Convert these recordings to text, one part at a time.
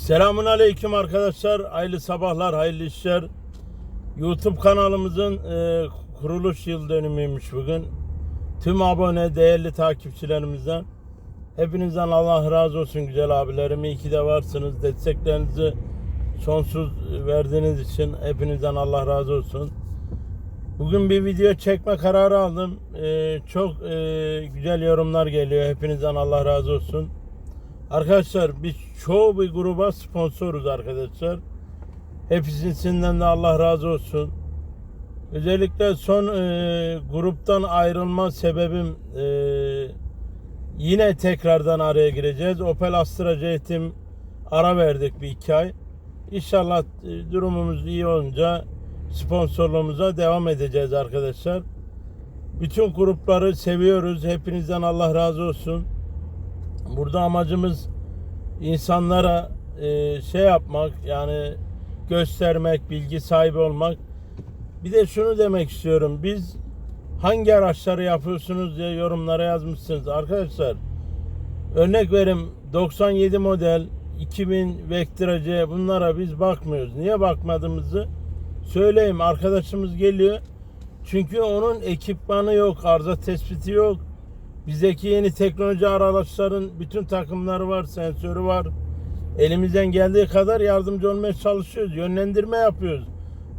Selamun Aleyküm arkadaşlar. Hayırlı sabahlar, hayırlı işler. YouTube kanalımızın e, kuruluş yıl dönümüymüş bugün. Tüm abone, değerli takipçilerimizden hepinizden Allah razı olsun güzel abilerim. İyi ki de varsınız. Desteklerinizi sonsuz verdiğiniz için hepinizden Allah razı olsun. Bugün bir video çekme kararı aldım. E, çok e, güzel yorumlar geliyor. Hepinizden Allah razı olsun. Arkadaşlar biz çoğu bir gruba sponsoruz arkadaşlar. Hepsinden de Allah razı olsun. Özellikle son e, gruptan ayrılma sebebim e, yine tekrardan araya gireceğiz. Opel Astra Eğitim ara verdik bir iki ay. İnşallah e, durumumuz iyi olunca sponsorluğumuza devam edeceğiz arkadaşlar. Bütün grupları seviyoruz. Hepinizden Allah razı olsun. Burada amacımız insanlara e, şey yapmak yani göstermek, bilgi sahibi olmak. Bir de şunu demek istiyorum. Biz hangi araçları yapıyorsunuz diye yorumlara yazmışsınız. Arkadaşlar örnek verim 97 model 2000 Vectra C bunlara biz bakmıyoruz. Niye bakmadığımızı söyleyeyim. Arkadaşımız geliyor. Çünkü onun ekipmanı yok, arıza tespiti yok. Bizdeki yeni teknoloji araçların bütün takımları var, sensörü var. Elimizden geldiği kadar yardımcı olmaya çalışıyoruz. Yönlendirme yapıyoruz.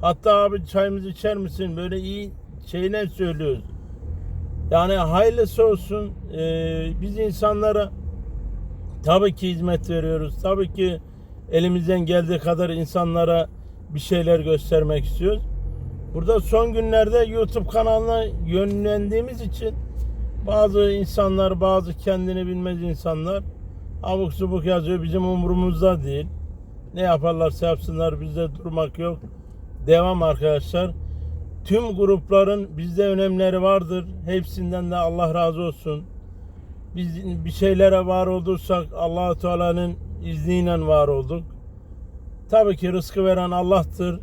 Hatta abi çayımızı içer misin? Böyle iyi şeyler söylüyoruz. Yani hayırlısı olsun. Ee, biz insanlara tabii ki hizmet veriyoruz. Tabii ki elimizden geldiği kadar insanlara bir şeyler göstermek istiyoruz. Burada son günlerde YouTube kanalına yönlendiğimiz için bazı insanlar, bazı kendini bilmez insanlar abuk subuk yazıyor. Bizim umurumuzda değil. Ne yaparlarsa yapsınlar bizde durmak yok. Devam arkadaşlar. Tüm grupların bizde önemleri vardır. Hepsinden de Allah razı olsun. Biz bir şeylere var olursak allah Teala'nın izniyle var olduk. Tabii ki rızkı veren Allah'tır.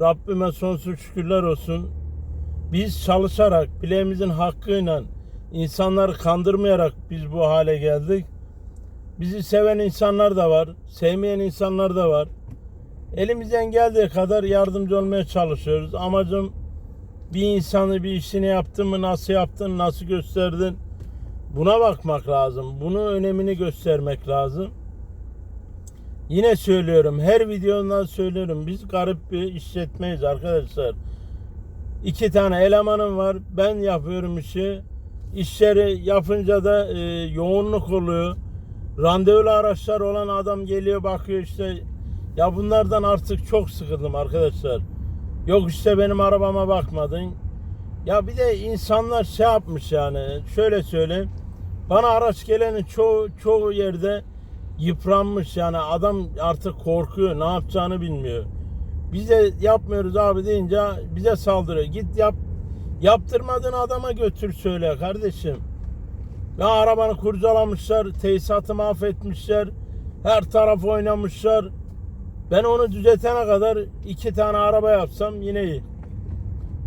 Rabbime sonsuz şükürler olsun. Biz çalışarak, bileğimizin hakkıyla, insanları kandırmayarak biz bu hale geldik. Bizi seven insanlar da var, sevmeyen insanlar da var. Elimizden geldiği kadar yardımcı olmaya çalışıyoruz. Amacım bir insanı bir işini yaptın mı, nasıl yaptın, nasıl gösterdin buna bakmak lazım. Bunun önemini göstermek lazım. Yine söylüyorum, her videodan söylüyorum. Biz garip bir işletmeyiz arkadaşlar. İki tane elemanım var. Ben yapıyorum işi. İşleri yapınca da e, yoğunluk oluyor. Randevulu araçlar olan adam geliyor bakıyor işte. Ya bunlardan artık çok sıkıldım arkadaşlar. Yok işte benim arabama bakmadın. Ya bir de insanlar şey yapmış yani. Şöyle söyleyeyim. Bana araç gelenin çoğu, çoğu yerde yıpranmış yani adam artık korkuyor ne yapacağını bilmiyor. Bize yapmıyoruz abi deyince bize saldırıyor. Git yap yaptırmadığın adama götür söyle kardeşim. Ya arabanı kurcalamışlar, tesisatı mahvetmişler, her taraf oynamışlar. Ben onu düzeltene kadar iki tane araba yapsam yine iyi.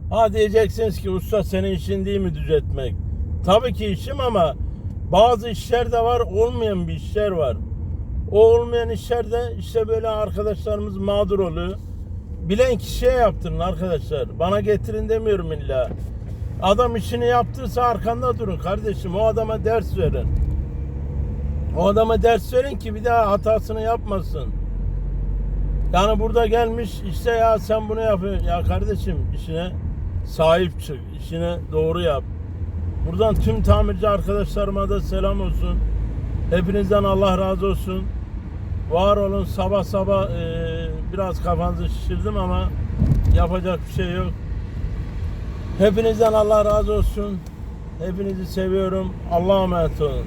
Ha diyeceksiniz ki usta senin işin değil mi düzeltmek? Tabii ki işim ama bazı işler de var, olmayan bir işler var. O olmayan işlerde işte böyle arkadaşlarımız mağdur oluyor. Bilen kişiye yaptırın arkadaşlar. Bana getirin demiyorum illa. Adam işini yaptıysa arkanda durun kardeşim. O adama ders verin. O adama ders verin ki bir daha hatasını yapmasın. Yani burada gelmiş işte ya sen bunu yapıyorsun. Ya kardeşim işine sahip çık. işine doğru yap. Buradan tüm tamirci arkadaşlarıma da selam olsun. Hepinizden Allah razı olsun. Var olun sabah sabah e, biraz kafanızı şişirdim ama yapacak bir şey yok. Hepinizden Allah razı olsun. Hepinizi seviyorum. Allah'a emanet olun.